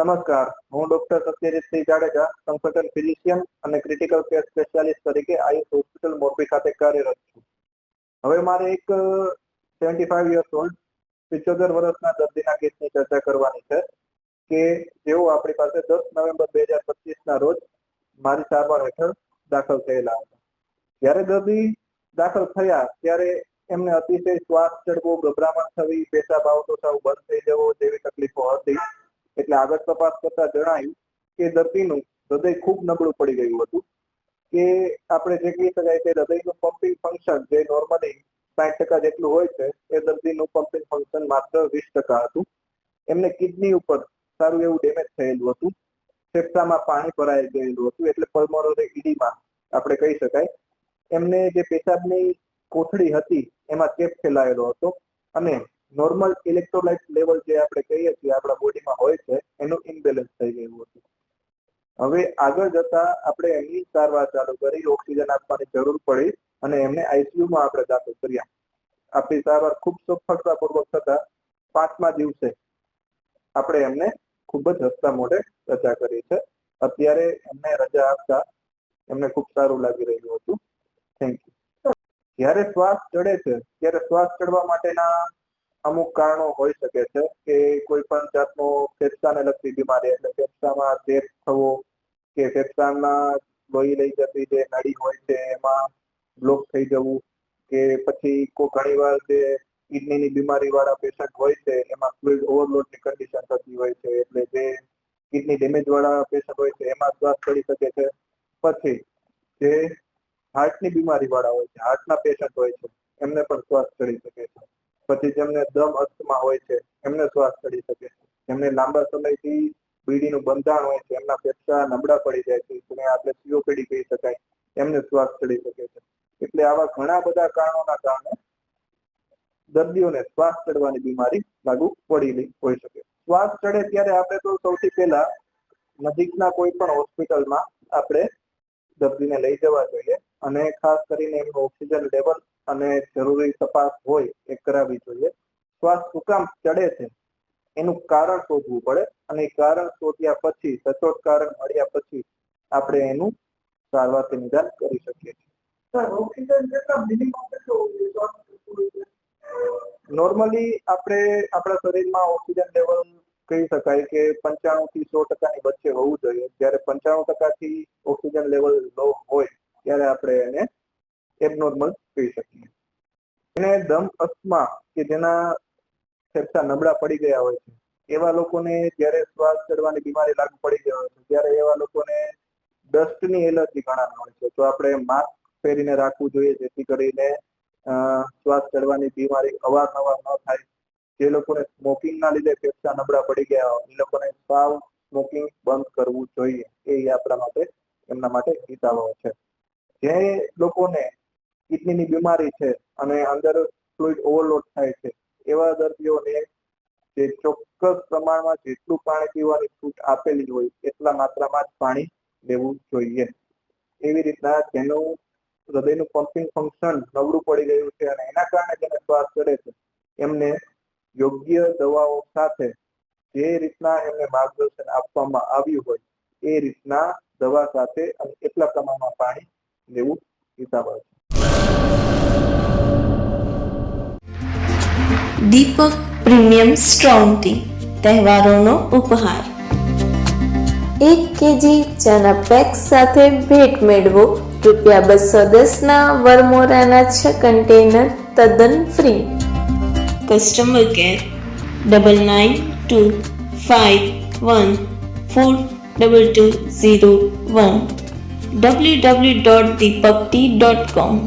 નમસ્કાર. હું doctor Satyajitsinh Jadeja consultant physician and critical care specialist તરીકે આયુષ હોસ્પિટલ મોરબી ખાતે કાર્યરત છું. હવે મારે એક સેવન્ટી ફાઈવ યર્સ ઓલ્ડ પિચોતેર વર્ષના દર્દીના કેસની ચર્ચા કરવાની છે કે જેઓ આપણી પાસે દસ નવેમ્બર બે હજાર પચીસના રોજ મારી સારવાર હેઠળ દાખલ થયેલા હતા. જ્યારે દર્દી દાખલ થયા, ત્યારે એમને અતિશય શ્વાસ ચડવો, ગભરામણ થવી, પેશાબ આવતો સાવ બંધ થઈ જવો જેવી તકલીફો હતી. એટલે આગળ તપાસ કરતા જણાયું કે દર્દીનું હૃદય ખૂબ નબળું પડી ગયું હતું કે આપણે જે કહી શકાય કે હૃદયનું પમ્પિંગ ફંક્શન જે નોર્મલી સાઠ ટકા જેટલું હોય છે, એ દર્દીનું પમ્પિંગ ફંક્શન માત્ર વીસ ટકા હતું. એમને કિડની ઉપર સારું એવું ડેમેજ થયેલું હતું. ફેફસામાં પાણી ભરાઈ ગયેલું હતું. એટલે પલ્મોનરી ઈડીમાં આપણે કહી શકાય. એમને જે પેશાબની કોથળી હતી, એમાં ચેપ ફેલાયેલો હતો અને નોર્મલ ઇલેક્ટ્રોલાઇટ લેવલ જે આપણે કહીએ છીએ, આપણા બોડીમાં હોય છે, એનું ઇમ્બેલેન્સ થઈ ગયું હતું. હવે આગળ જતા આપણે એમની સારવાર ચાલુ કરી, ઓક્સિજન આપવાની જરૂર પડી અને એમને આઈસીયુમાં આપણે દાખલ કર્યા. આપણી સારવાર ખૂબ સફળતાપૂર્વક થતા પાંચમા દિવસે આપણે એમને ખૂબ જ હસતા મોઢે રજા કરી છે. અત્યારે એમને રજા આપતા એમને ખૂબ સારું લાગી રહ્યું હતું. થેન્ક યુ જ્યારે શ્વાસ ચડે છે, ત્યારે શ્વાસ ચડવા માટેના અમુક કારણો હોઈ શકે છે કે કોઈ પણ જાતનો ફેફસાને લગતી બીમારી એટલે ફેફસામાં ચેપ થવો કે ફેફસામાં લોહી લઈ જતી જે નળી હોય છે એમાં બ્લોક થઈ જવું કે પછી કોઈ ઘણીવાર જે કિડનીની બીમારી વાળા પેશન્ટ હોય છે એમાં ફ્લુઇડ ઓવરલોડની કન્ડિશન થતી હોય છે એટલે જે કિડની ડેમેજ વાળા પેશન્ટ હોય છે એમાં શ્વાસ ચડી શકે છે. પછી જે હાર્ટની બીમારી વાળા હોય છે હાર્ટના પેશન્ટ હોય છે, એમને પણ શ્વાસ ચડી શકે પછી જેમને દમ અસ્થમાં હોય છે, એમને શ્વાસ ચડી શકે. જેમને લાંબા સમયથી બીડીનું બંધાણ હોય છે, એમના ફેફસા નબળા પડી જાય છે, જેને આપણે સીઓપીડી કહી શકાય, એમને શ્વાસ ચડી શકે છે. એટલે આવા ઘણા બધા કારણોના કારણે દર્દીઓને શ્વાસ ચડવાની બીમારી લાગુ પડેલી હોઈ શકે. શ્વાસ ચડે ત્યારે આપણે તો સૌથી પહેલા નજીકના કોઈ પણ હોસ્પિટલમાં આપણે દર્દીને લઈ જવા જોઈએ અને ખાસ કરીને એમનું ઓક્સિજન લેવલ અને જરૂરી તપાસ હોય એ કરાવવી જોઈએ. શ્વાસ શું કામ ચડે છે. એનું કારણ શોધવું પડે અને કારણ શોધ્યા પછી સચોટ કારણ મળ્યા પછી આપણે એનું સારવારથી નિદાન કરી શકીએ છીએ. નોર્મલી આપણે આપણા શરીરમાં ઓક્સિજન લેવલ કહી શકાય કે પંચાણું થી સો ટકાની વચ્ચે હોવું જોઈએ. જ્યારે પંચાણું ટકાથી ઓક્સિજન લેવલ લો હોય ત્યારે આપણે એને એબનોર્મલ કહી શકીએ. અને દમ અસ્થમા કે જેના ફેફસા નબળા પડી ગયા હોય છે, એવા લોકોને જ્યારે શ્વાસ ચડવાની બીમારી લાગુ પડી ગઈ હોય છે, ત્યારે એવા લોકોને ડસ્ટની એલર્જી ઘણા હોય છે. તો આપણે માસ્ક પહેરીને રાખવું જોઈએ, જેથી કરીને શ્વાસ ચડવાની બીમારી અવારનવાર ન થાય. જે લોકોને સ્મોકિંગના લીધે ફેફસા નબળા પડી ગયા હોય, એ લોકોને સાવ સ્મોકિંગ બંધ કરવું જોઈએ. એ આપણા માટે, એમના માટે હિતાવહ છે. જે લોકોને કિડનીની બીમારી છે અને અંદર ફ્લુઇડ ઓવરલોડ થાય છે. એવા દર્દીઓને જે ચોક્કસ પ્રમાણમાં જેટલું પાણી પીવાની છૂટ આપેલી હોય, એટલા માત્રામાં જ પાણી લેવું જોઈએ. એવી રીતના જેનું હૃદયનું પમ્પિંગ ફંક્શન નબળું પડી ગયું છે અને એના કારણે જેને શ્વાસ ચડે છે. એમને યોગ્ય દવાઓ સાથે જે રીતના એમને માર્ગદર્શન આપવામાં આવ્યું હોય, એ રીતના દવા સાથે અને એટલા પ્રમાણમાં પાણી લેવું હિતાવહ છે. દીપક પ્રીમિયમ સ્ટ્રોંગ ટી તહેવારોનો ઉપહાર. એક કેજી ચાના પેક સાથે ભેટ મેળવો. રૂપિયા બસો દસના વરમોરાના છ કન્ટેનર તદ્દન free. Customer care double nine two five one four double two zero one W W dot Deepak T dot com